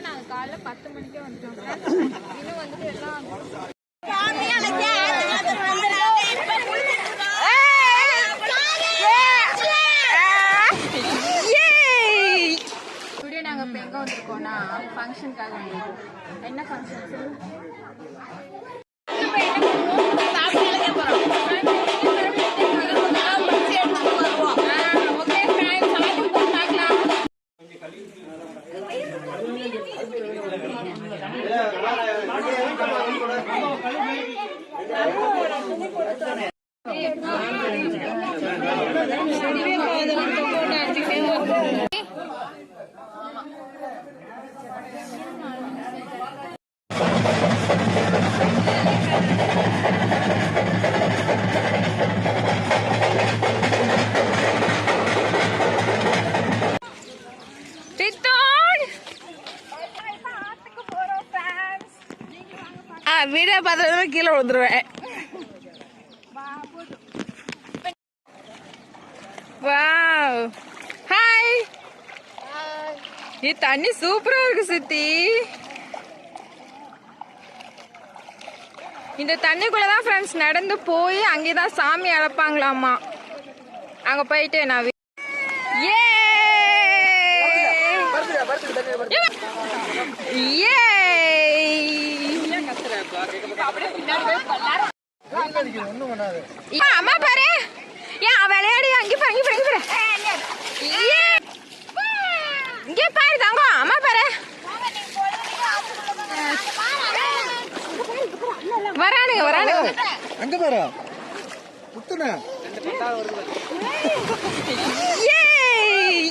நாங்கள் காலைல பத்து மணிக்கே வந்துட்டோம். இன்னும் வந்துட்டு எல்லாம் எங்கே வந்திருக்கோம்னா ஃபங்க்ஷனுக்காக என்ன ஃபங்க்ஷன் சொல்லு ஆ வீடியோ பார்த்ததுமே கீழே விழுந்துருவேன். வாவ். ஹாய் நீ தண்ணி சூப்பரா இருக்கு சித்தி. இந்த தண்ணிக்குள்ள தான் ஃப்ரெண்ட்ஸ் நடந்து போய் அங்கே தான் சாமி அழைப்பாங்களாமா. அங்க போயிட்டு நான் ஏ ஏய் அம்மா பாரு. ஏன் விளையாடி அங்க பாரு அங்க பாரு. இங்க பாரு. தங்கம். அம்மா பாரு. வரானுங்க வரானுங்க. அங்க பாரு? புத்துன ஏய்.